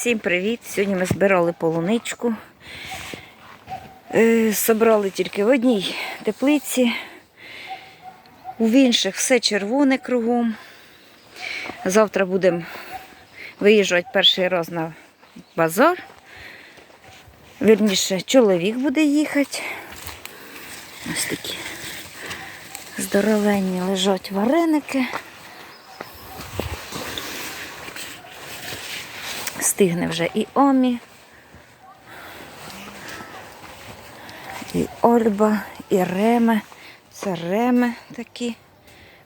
Всім привіт! Сьогодні ми збирали полуничку. Е, Собрали тільки в одній теплиці. У інших все червоне кругом. Завтра будемо виїжджати перший раз на базар. Вірніше, чоловік буде їхати. Ось такі здоровенні лежать вареники. Стигне вже і Омі, і Ольба, і Реме. Це Реме такі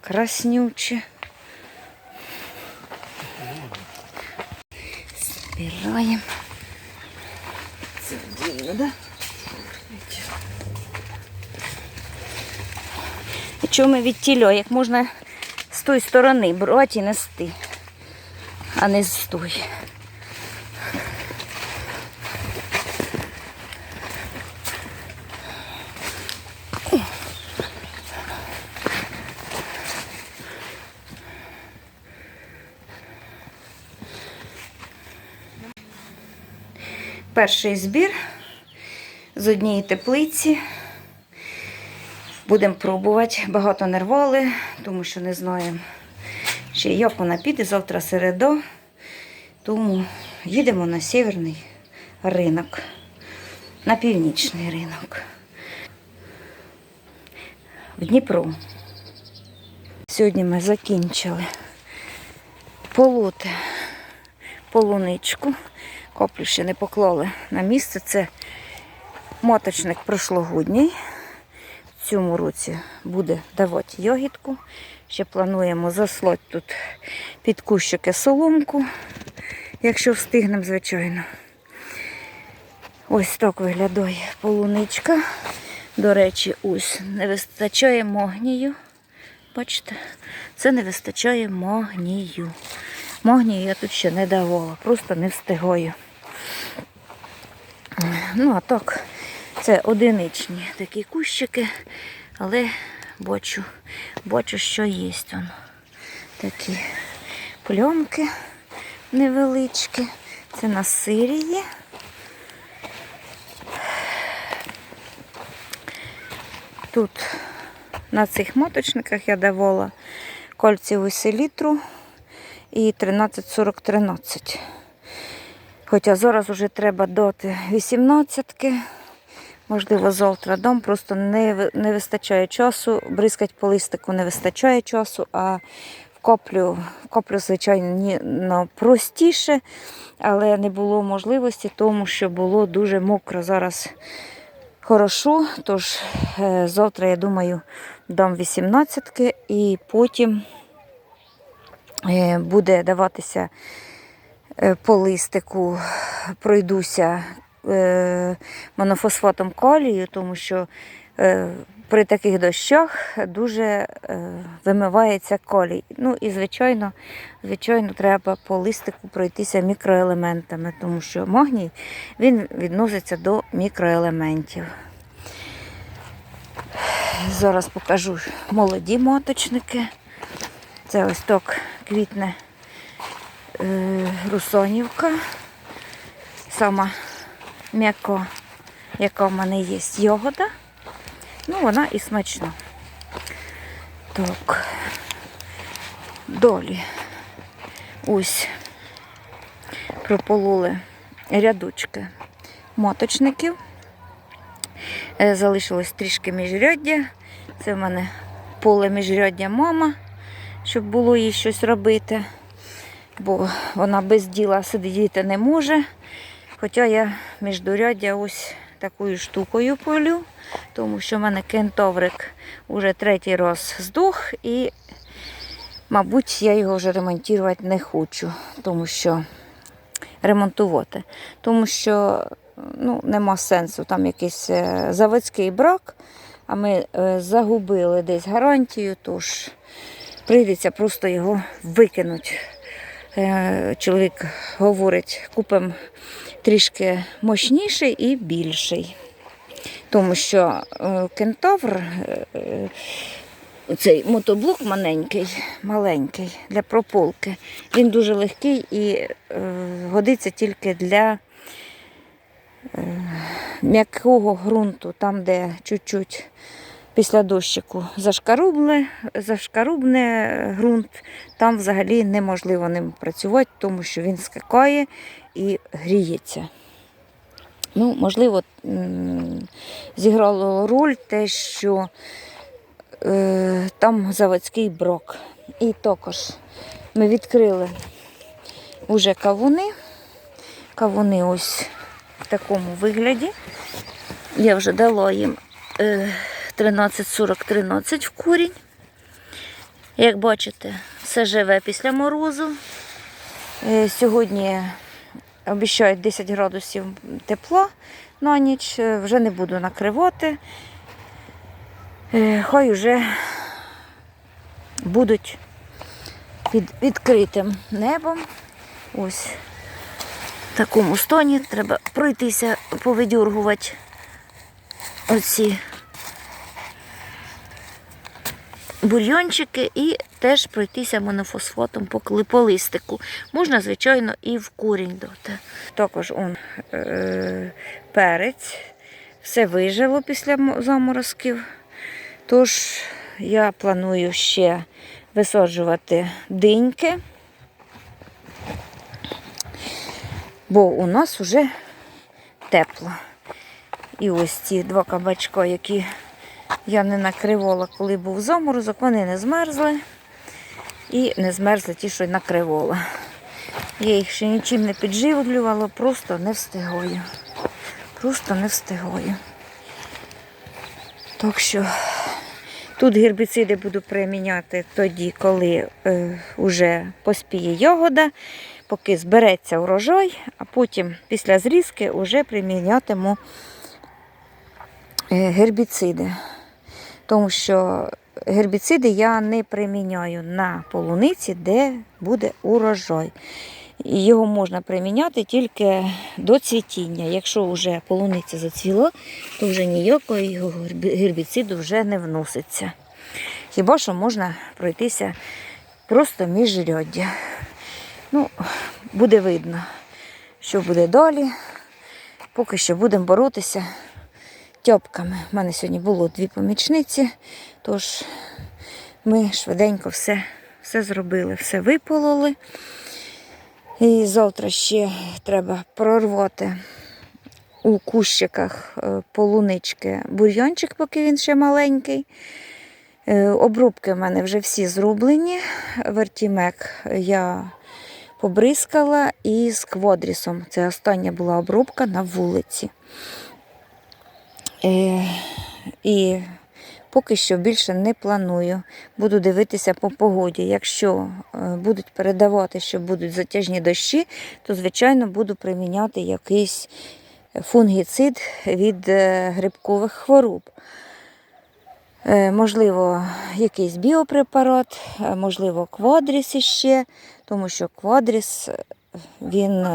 краснючі. Збираємо. Це дивно, да? І чому від тіля, як можна з тої сторони брати і нести, а не з тої. Перший збір з однієї теплиці. Будемо пробувати. Багато нервали, тому що не знаємо, ще як вона піде. Завтра середа. Тому їдемо на северний ринок, на північний ринок. В Дніпро. Сьогодні ми закінчили полоти полуничку. Коплю ще не поклали на місце. Це моточник прошлогодній. В цьому році буде давати йогітку. Ще плануємо заслати тут під кущики соломку, якщо встигнемо, звичайно. Ось так виглядає полуничка. До речі, ось не вистачає магнію. Бачите, це не вистачає магнію. Магнію я тут ще не давала, просто не встигаю. Ну, а так, це одиничні такі кущики, але бачу, бачу, що є. Такі пленки невеличкі. Це на Сирії. Тут на цих моточниках я давала кольцеву селітру і 13-40-13. Хоча зараз вже треба дати 18-ки. Можливо, завтра дам, просто не, не вистачає часу. Бризкать по листику не вистачає часу, а вкоплю, вкоплю звичайно, простіше, але не було можливості, тому що було дуже мокро. Зараз хорошо, тож е, завтра, я думаю, дам 18-ки і потім е, буде даватися е, по листику, пройдуся монофосфатом калію, тому що при таких дощах дуже е, вимивається калій. Ну і звичайно, звичайно, треба по листику пройтися мікроелементами, тому що магній він відноситься до мікроелементів. Зараз покажу молоді моточники. Це ось так квітне е, русонівка. Сама м'яко, яка в мене є йогода. Ну, вона і смачна. Так. Долі. Ось пропололи рядочки моточників. Е, Залишилось трішки міжряддя. Це в мене поле міжряддя мама, щоб було їй щось робити, бо вона без діла сидіти не може. Хоча я міждуряддя ось такою штукою полю, тому що в мене кентоврик уже третій раз здох і, мабуть, я його вже ремонтувати не хочу, тому що ремонтувати. Тому що ну, нема сенсу, там якийсь е, заводський брак, а ми е, загубили десь гарантію, тож прийдеться просто його викинути. Е, Чоловік говорить, купимо трішки мощніший і більший. Тому що е, кентавр е, е, Цей мотоблок маленький, маленький для прополки. Він дуже легкий і годиться тільки для м'якого ґрунту, там, де чуть-чуть після дощику зашкарубне, зашкарубне ґрунт, там взагалі неможливо ним працювати, тому що він скакає і гріється. Ну, можливо, зіграло роль те, що е, там заводський брок. І також ми відкрили вже кавуни. Кавуни ось в такому вигляді. Я вже дала їм е, 13-40-13 в курінь. Як бачите, все живе після морозу. Е, Сьогодні обіцяють 10 градусів тепла на ніч. Е, Вже не буду накривати. Е, Хай вже будуть під відкритим небом. Ось в такому стані треба пройтися, повидюргувати оці бульйончики і теж пройтися монофосфатом по клиполистику. Можна, звичайно, і в курінь дати. Також он, е, перець, все вижило після заморозків. Тож я планую ще висаджувати диньки, бо у нас вже тепло. І ось ці два кабачка, які я не накривала, коли був заморозок, вони не змерзли. І не змерзли ті, що й накривала. Я їх ще нічим не підживлювала, просто не встигаю. Просто не встигаю. Так що тут гербіциди буду приміняти тоді, коли е, вже поспіє ягода, поки збереться урожай, а потім після зрізки вже примінятиму е, гербіциди. Тому що гербіциди я не приміняю на полуниці, де буде урожай. Його можна приміняти тільки до цвітіння. Якщо вже полуниця зацвіла, то вже ніякого його гербіциду вже не вноситься. Хіба що можна пройтися просто міжряддя. Ну, буде видно, що буде далі. Поки що будемо боротися тьопками. У мене сьогодні було дві помічниці, тож ми швиденько все, все зробили, все випололи. І завтра ще треба прорвати у кущиках е, полунички бур'янчик, поки він ще маленький. Е, Обрубки в мене вже всі зроблені. Вертімек я побризкала і з квадрісом. Це остання була обробка на вулиці. Е, І поки що більше не планую. Буду дивитися по погоді. Якщо е, будуть передавати, що будуть затяжні дощі, то, звичайно, буду приміняти якийсь фунгіцид від е, грибкових хвороб. Можливо, якийсь біопрепарат, можливо, квадріс іще, тому що квадріс він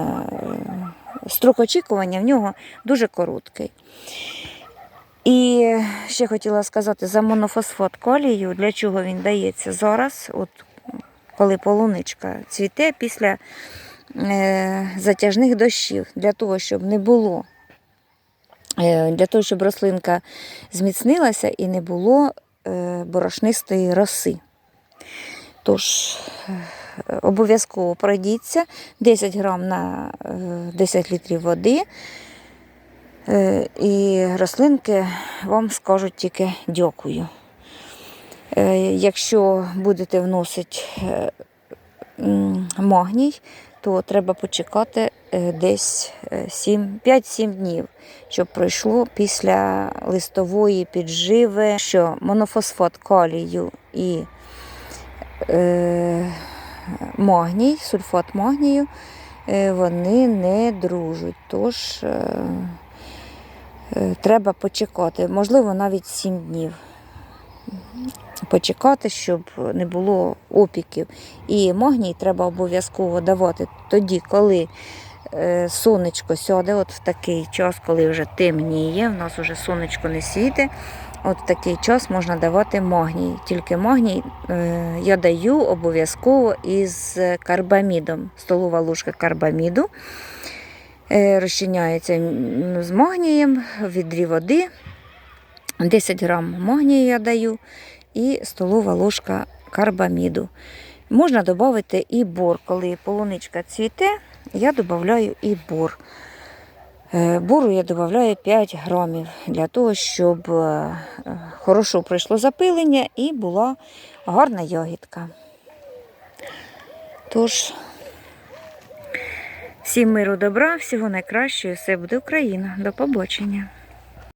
строк очікування в нього дуже короткий. І ще хотіла сказати за монофосфат калію, для чого він дається зараз, от коли полуничка цвіте після е, затяжних дощів, для того, щоб не було, е, для того, щоб рослинка зміцнилася і не було е, борошнистої роси. Тож, е, обов'язково пройдіться 10 грам на е, 10 літрів води. Е, І рослинки вам скажуть тільки дякую. Е, Якщо будете вносити е, магній, то треба почекати десь е, 5-7 днів, щоб пройшло після листової підживи, що монофосфат калію і магній, сульфат магнію, вони не дружать. Тож треба почекати, можливо, навіть 7 днів. Почекати, щоб не було опіків. І магній треба обов'язково давати тоді, коли е, сонечко сяде, от в такий час, коли вже темніє, в нас вже сонечко не світить. от в такий час можна давати магній. Тільки магній е, я даю обов'язково із карбамідом. Столова ложка карбаміду е, розчиняється з магнієм в відрі води. 10 грам магнію я даю і столова ложка карбаміду. Можна додати і бор. Коли полуничка цвіте, я додаю і бор. Е, Бору я додаю 5 грамів для того, щоб е, е, хорошо пройшло запилення і була гарна ягідка. Тож, всім миру добра, всього найкращого, все буде Україна. До побачення.